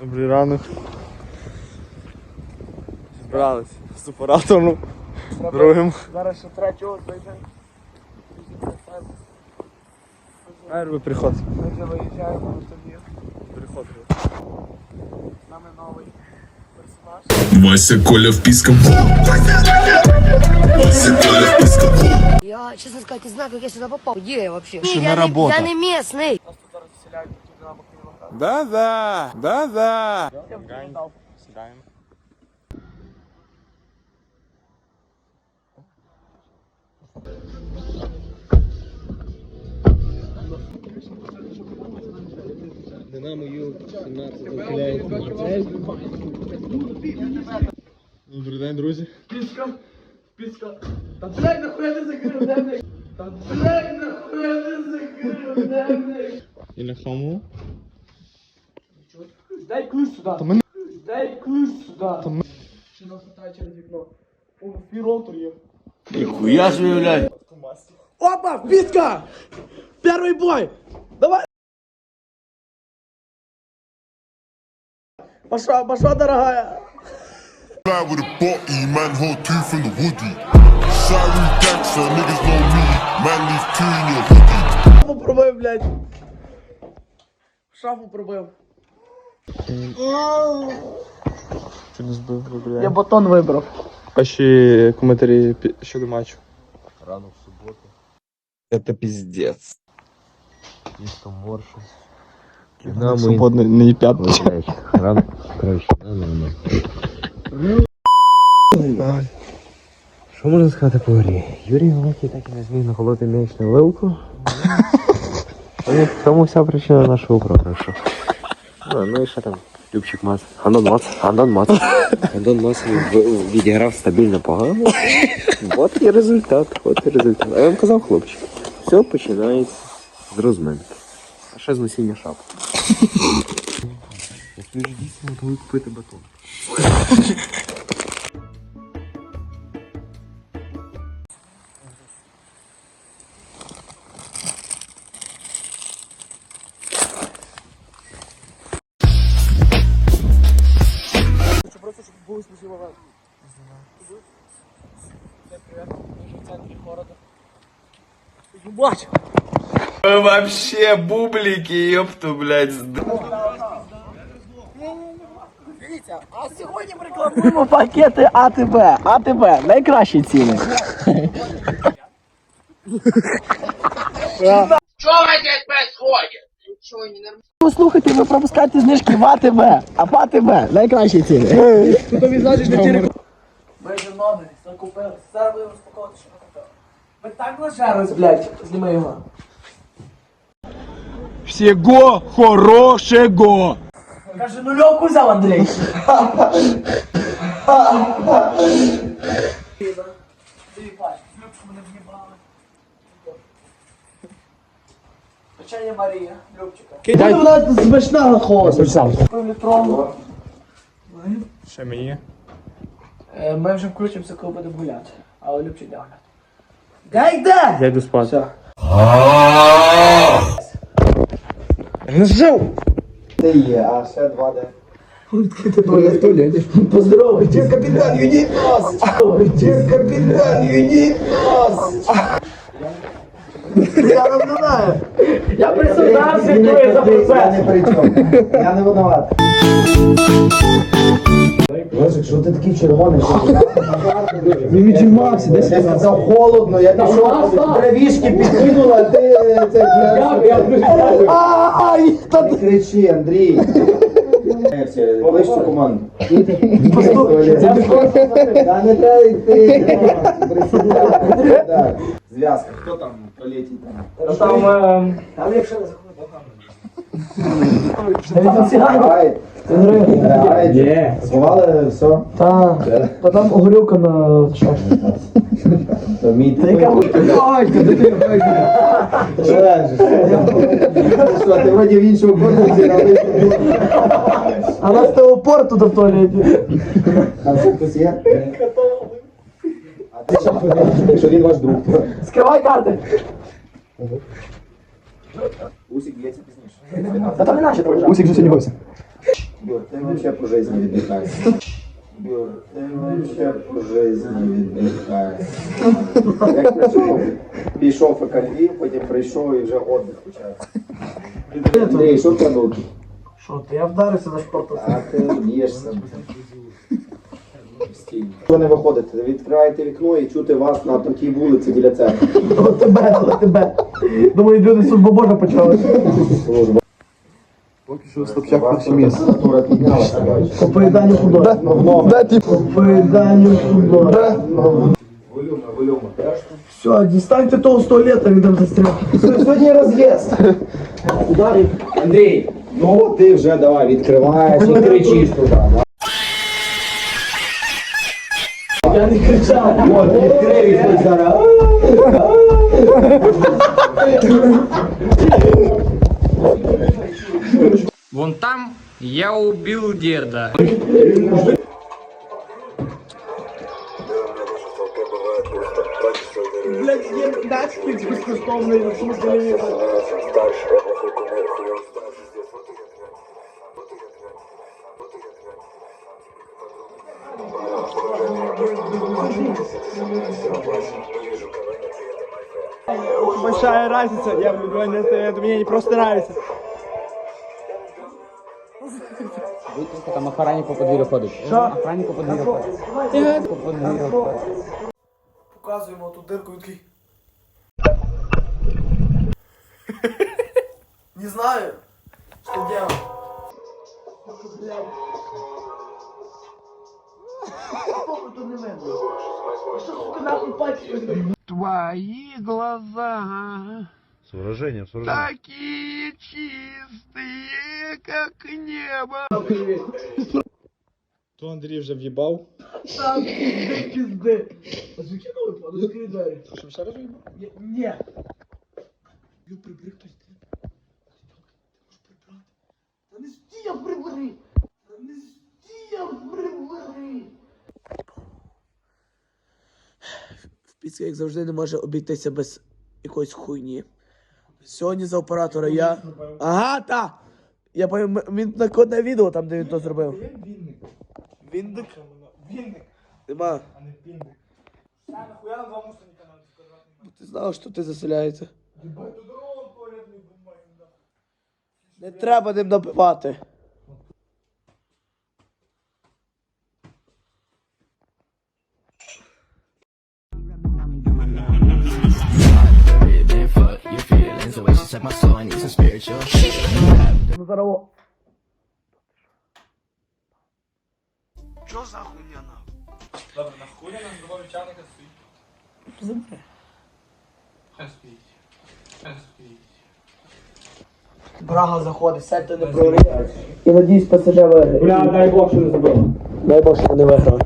Добрий ранок. Зібрались з оператором другим. Зараз ще третього зайдемо. Перший приход. Ми вже виїжджаємо на тобі. Приход. З нами новий персонаж. Вася Коля в писком. Вася Коля в писком. Я, честно сказать, не знаю, как я сюда попал. Где я вообще? Что, я, на работу? я не местный. Да-да, да-да. Я б тобі дав. Сідаємо. Динамо Ю 17 заселяється. Добрий день, друзі. Піска, піска. Та блядь, нахуя ти закрив денник? Та блядь, нахуя ти закрив денник? І на хому. Дай ключ сюди. Та мене- Дай ключ сюди. ми- Чи нас питає через вікно? О, фіролтор є. Нихуя себе, блядь. Опа, писка! Первый бой! Давай! Пошла, пошла, дорогая! Fly with a body, man, hold two from the woody. Sorry, gangster, niggas know me. Man, leave two in your hoodie. Шафу пробив, блядь! Шафу пробив. Чи не збив, добрий Я батон вибрав. Ваші коментарі щодо матчу. Рано в субботу. Это пиздец. Місто Моршин. Динамо Свободно не п'ятниця. Рано, коротше, рано. Що можна сказати по грі? Юрій Великий так і не зміг наколоти м'яч на вилку. Тому вся причина нашого програшу. Ну, ну і ще там Любчик Мац. Антон Мац. Антон Мац. Антон Мац відіграв стабільно погано. От і результат. От і результат. А я вам казав, хлопчик, все починається з розминки. А ще з носіння шапки. Як ви ж дійсно готові купити батон. Ебать! Вообще бублики, ёпту, блядь. Дивіться, а сьогодні ми рекламуємо пакети АТБ. АТБ, найкращі ціни. Послухайте, ви пропускаєте знижки в АТБ, а в АТБ найкращі ціни. Тобі значить на телефон. Ми вже нові, закупили. Зараз будемо розпаковувати, що. Ви так нажерлись, блядь, зніми його. Всього хорошого! Каже, нульовку взяв Андрій. Дві пачки, Любчик мене в'їбали. Печення Марія, Любчика. Кидай вона смачна холодно. Півлітрову. Ще мені. Е, Ми вже включимося, коли будемо гуляти. Але Любчик де гуляти. Де йде? Я йду спати. Все. Не жив! Поздоровай, дед капитан, юнит нас! Дед капитан, юнит нас! Я наблюдаю. Я присуждаю, слідкую за процесом. Я не винуват. Лежик, що ти такий червоний? Відчувався, десь я сказав холодно, я пішов, дровішки підкинула, ти це Ай, та не кричи, Андрій. Ближче команду. Та не треба йти. Зв'язка, хто там полетить там? Там, ем, там якщо не заходить. Грає. Грає. Сховали все. Так, та там горілка на шашці. То мій ти. Ой, куди ти Що, ти вроді в іншому корпусі, але А нас того порту до в туалеті. там ще хтось є? А ти що що він ваш друг? Скривай карти. Усик б'ється пізніше. Та там не наші. Усік вже сьогодні гості. Ти вообще по житті віддихаєш. Ти вообще по житті віддихаєш. Як прийшов, пішов ФКЛІ, потім прийшов і вже отдих почався. Андрій, що в тебе руки? Що ти? Я вдарився на шпорту. А ти б'єшся. Що не виходите? Відкриваєте вікно і чути вас на такій вулиці біля церкви. От тебе, тебе. Думаю, люди служба Божа почалася. Ваша температура піднялася, бачиш. По поїданню художника. По поїданню художника. Все, дістаньте того з туалета, він там застряг. Сьогодні роз'їзд. Ударив. Андрій, ну ти вже давай відкриваєш і кричиш туди. Я не кричав. От, відкрив і хоч зараз. Вон там я убил деда. Є Netflix безкоштовний, в чому телевізор. Большая разница, я влюблен, это, это мне не просто нравится. Там охранник по подвір'ю ходить. Охранник по подвір'ю ходить. По подвір'ю ходить. Показуємо ту дирку і такий. Не знаю, что делать. Твои глаза С выражением, с выражением. такие чистые, как небо. То Андрій вже в'їбав. Там пизды, пизды. А звуки новый падают, закрой двери. Що ще раз в'їбав? Я- Ні. Йо, прибери хтось. ти. Та не стіяв, прибери. Та не стіяв, прибери. В піці, як завжди, не може обійтися без якоїсь хуйні. Сьогодні за оператора я. Ага, та! Я пам'ятаю, він на кодне відео там, де він то зробив. Вінник. Віндик? Вінник, Нема. а не пінник. А нахуя на два мусорника надо сказати? Ти знав, що ти заселяється. Ебать, тут ровно туалетний бумаги, да. Не треба ним напивати. Ну, зараз о- Добре, нахуя нам два вівчарника стоїть? Забери. Хай стоїть. Хай стоїть. Брага заходить, сядьте не прорив. І надіюсь, ПСЖ виграє. Бля, дай Бог, що не забив. Дай Бог, що не виграв.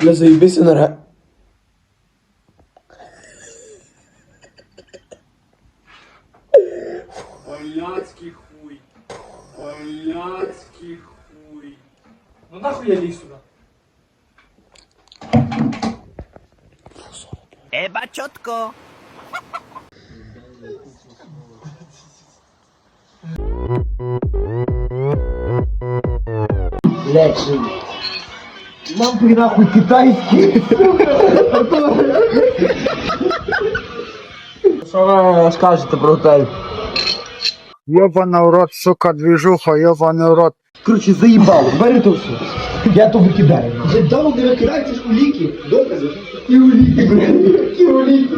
Бля, заїбись енерге. Поляцький хуй. Поляцький хуй. Ну нахуй я ліз сюди? Блядь, Нам нахуй китайський. Що ви скажете про готель? Ёбаный в рот, сука, движуха, ёбаный в рот. Короче, заїбало, бери то все. Я то викидаю. Вже давно не викидаю, це ж уліки. Докази. І уліки, блядь. І уліки.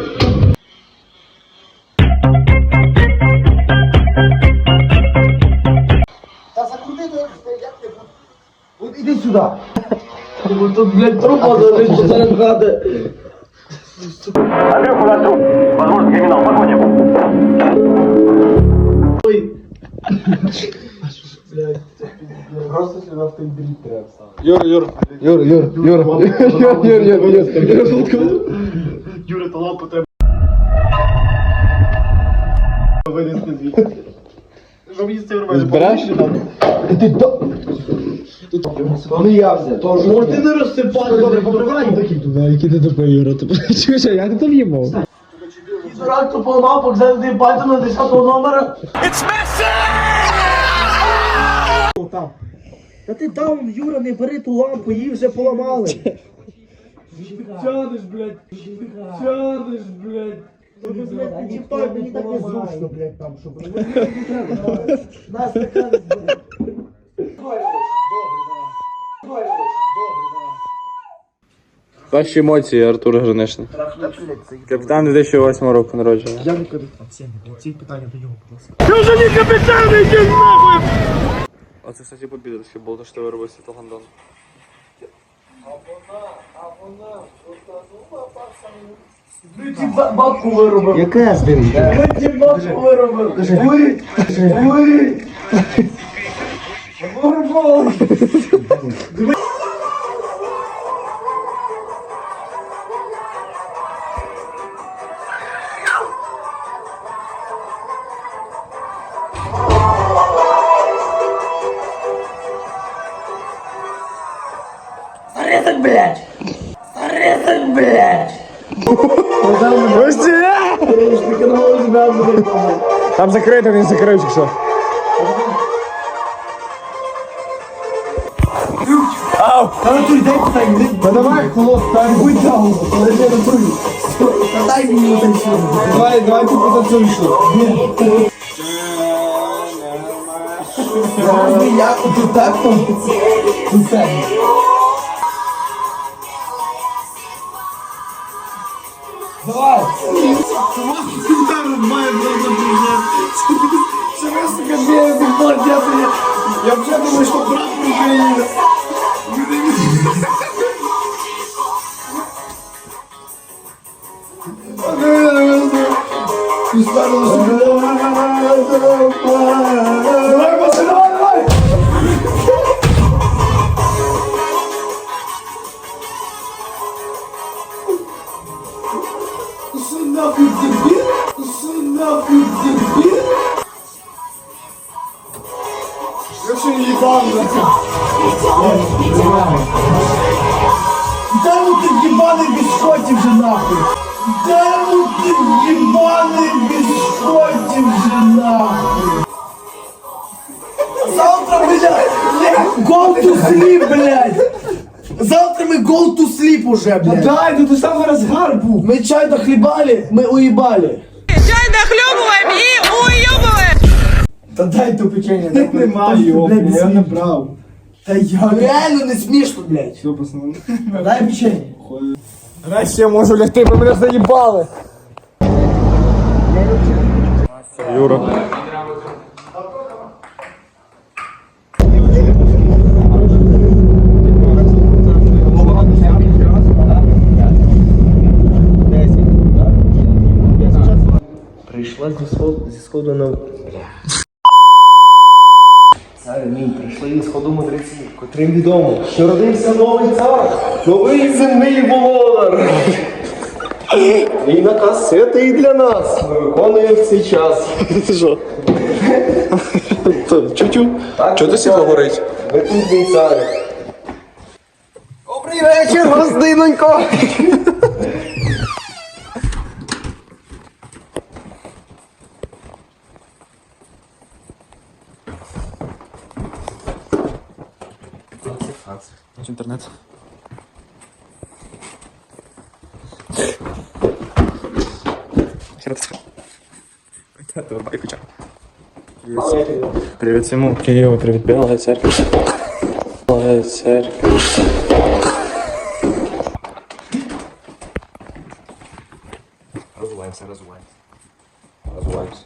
Та закрути то, як ти От іди сюди. Тут, блядь, трупа залежить посеред хати. Юр, Юр. Юр, Юр, Юр, Юр, Юр, Юр, Юр. Юра, то лампу треба. Винести звідти. Що мені з цим робити? Збереш? Ти то... То не я взяв, то ж... Може ти не розсипати, добре, попривай. Який ти тупий, Юра? Чуєш, як ти там їбав? Дурак то поламав, показав один пальцем на 10 номера. Та ти даун, Юра, не бери ту лампу, її вже поламали. Тянеш, блядь. Тянеш, блядь. Не чіпай, мені так незручно, блядь, там, щоб... Нас така не буде. Ваші емоції, Артур Гринишин. Капітан 2008 року народження. Я не Арсеній, ці питання до нього, будь ласка. Оце, кстати, побідерське було, то що ти пацану. Світло ті Бабку виробив. Яке з ним? Ті бабку виробив. Бурі, бурі. Бурбол. Там закрито, він закрив, чи що? Та Артур, дай питання. Та давай, холод, та будь Артур. Дай мені танцювати. Давай, давай ти потанцюєш. Завжди я отут там. Тут. Üstler olsun. уже, блядь! Дай, ну ты самый разгар был! Мы чай дохлебали, мы уебали! Чай нахлебываем и уебываем! Та дай ту печенье, так немає його, блядь, я не брав. Та я... Реально не смішно, блядь. Все, пацани. Дай печенье. Нарешті я можу лягти, ви мене заїбали. Юра. Сходу, на... Цар мій, прийшли зі сходу мудреці, котрим відомо, що родився новий цар, новий земний володар. Мій наказ святий для нас. Ми виконуємо в цей час. Що? Чу-чу. Чого ти світло горить? Ви тут мій цар. Добрий вечір, гостинонько! Інтернет. Привет всему Киеву, привет Белая Церковь. Белая Церковь. Розуваємося, розуваємося. Розуваємося.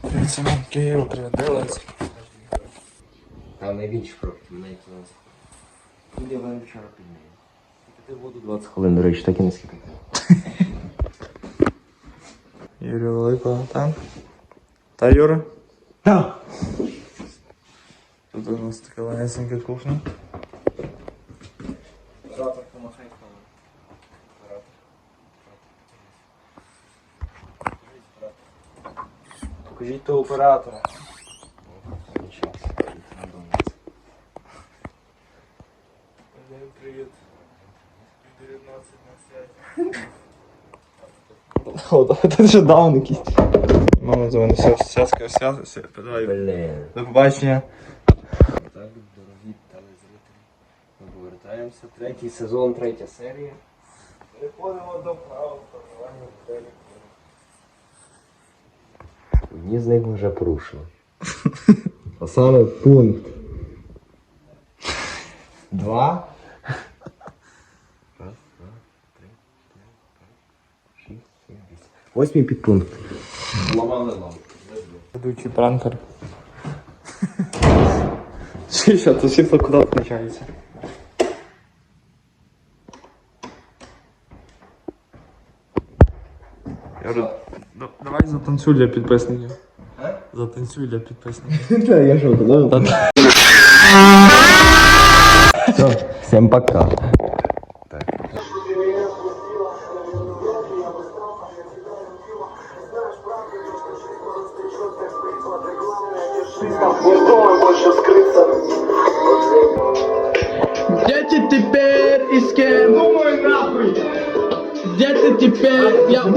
Привет всему Киеву, привет Белая Церковь. Там найбільші кроки, мене Іде вам вчора підняє. Ти воду 20 хвилин, до речі, так і не скипати. Юрія Великого, там. Та Юра? Так. Тут у нас така ланесенька кухня. Покажіть того оператора. Привіт. 19 О, це вже даун якийсь. Мама дзвонить, все, сяска, сяска, давай. Блін. До побачення. Так дорогі телезрителі. Ми повертаємося. Третій сезон, третя серія. Переходимо до правил формування моделі. Одні з них ми вже порушили. А саме пункт. Два. Восьмий підпункт. Ламали лампу. Ведучий пранкер. Чи що, то світло куди включається? Я говорю, «Да- давай затанцюй для підписників. Затанцюй для підписників. Я що, туди? Все, всім пока.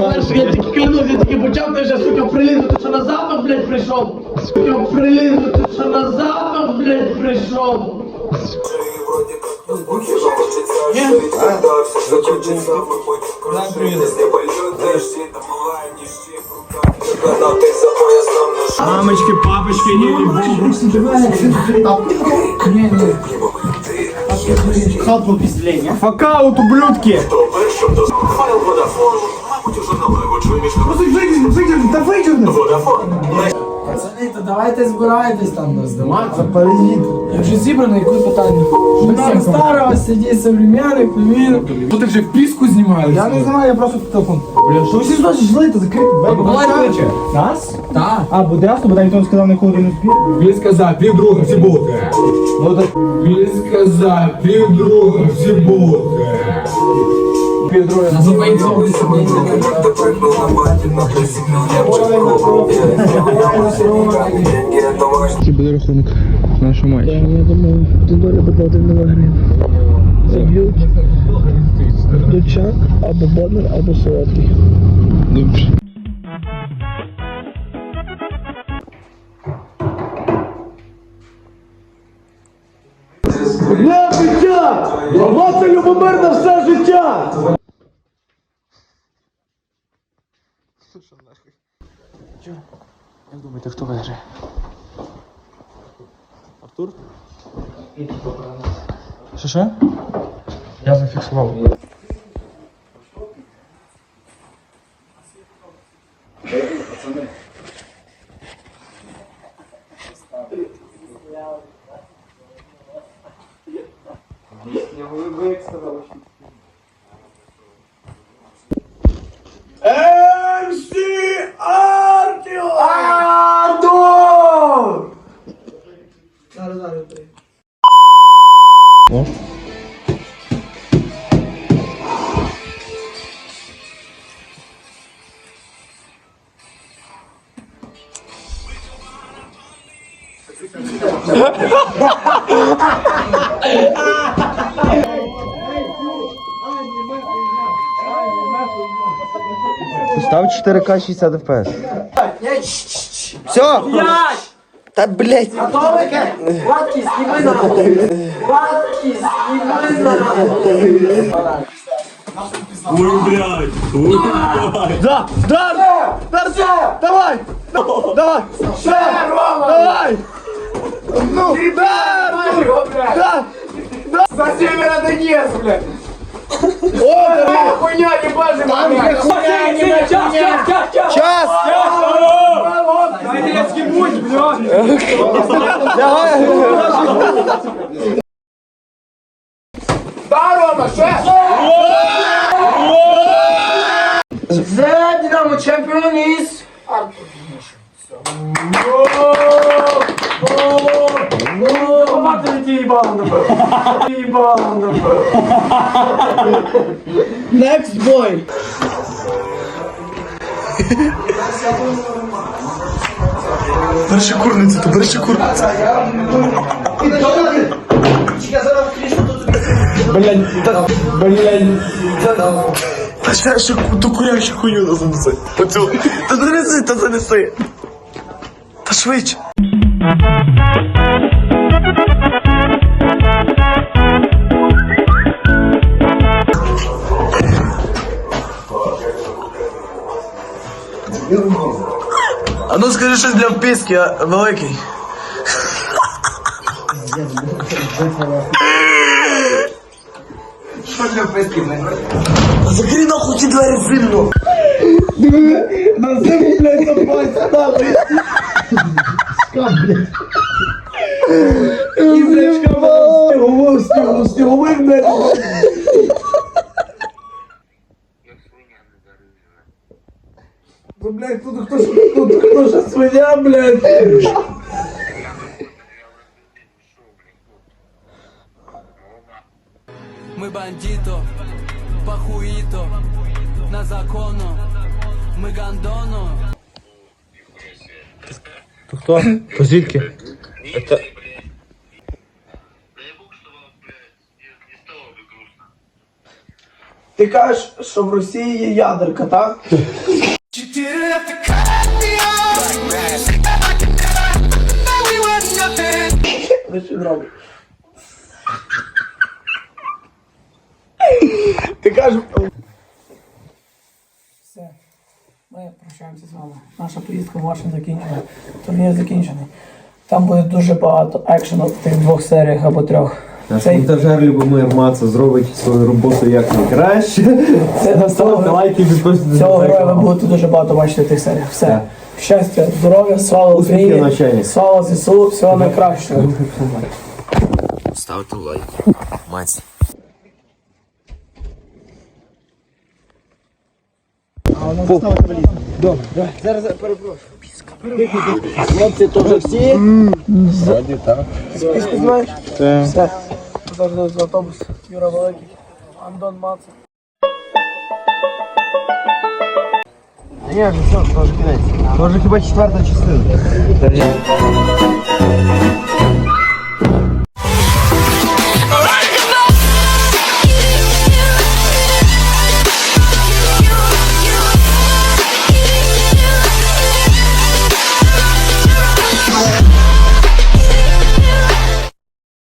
тепер? Я перший, я тільки клянусь, я тільки почав, ти вже, сука, прилізати, що на запах, блядь, прийшов. Сука, прилізати, що на запах, блядь, прийшов. Мамочки, папочки, Хату піздлення. Факаут, ублюдки! Пацани, то давайте збирайтесь там здаватися, переїду. Я вже зібраний, яке питання? Нам старого сидіть современних, племінних. Бо ти вже в піску знімаєш? Я не знаю, я просто телефон. Бля, що всі значить жили, то закрити. Була кличе. Нас? Так. А, буде ясно, бо там ніхто не сказав ніколи не спів. Він сказав, півдруга всі бути. Ну так. Він сказав, півдруга всі бути. На сидіти. Який буде рахунок нашого матчу? Я думаю, доля буде один на гривень. Заб'ють Дучак, або Боднер, або Солодкий. Добре. Життя! Любомир на все життя! Як думаєте, хто виграє? Артур? Що що? Я зафіксував. Пісня голубик стала МС Артіо! Ардо! Зараз, зараз, три. О? Ha ha ha ha! Став 4К 60 FPS. Все! Та блять! Готовики? Ватки, зніми нахуй! Ватки, зніми нахуй! Да, да, да, да, давай! Давай! Ще, Давай! Ну, да, да, да! За Северодонецк, блядь! О, давай! Хуйня, не бажи, блядь! Час, час, час, час! Час! Донецкий путь, блядь! Давай! Да, Рома, ще! The Dynamo champion is Next boy. Перша курниця, то перша курниця. Блядь, та, блядь, та, та ще, ще ту курячу хуйню занеси. Оцю, та занеси, та занеси. Та швидше. А ну скажи щось для вписки, а, великий. Що для вписки, блядь? Закрій нахуй ці двері сильно. На землю, блядь, запайся, нахуй. І, блядь, шкаф, стіговий, стіговий, стіговий, блядь. Ну, блядь, тут хто ж, тут хто ж свиня, блядь. Мы бандито, пахуито, на закону, ми гандоно. То хто? То звідки? Це... Ти кажеш, що в Росії є ядерка, так? Робить? Ти кажеш. Все. Ми прощаємося з вами. Наша поїздка в Вашингтон закінчена. Турнір закінчений. Там буде дуже багато екшену в тих двох серіях або трьох. Наш Цей- монтажер Любомир Маца зробить свою роботу як найкраще. Це Ставте лайки, підписуйтесь Цього на героя ви канал. будете дуже багато бачити в тих серіях. Все. Так. Щастя, здоров'я, слава Україні, слава ЗСУ, всього найкращого. Ставте лайк. Маць. Хлопці, то вже всі? Вроді так. Списки знаєш? Так. Все. З автобус. Юра Великий. Антон Маца. Ні, вже все, то вже кінець. То вже хіба четверта.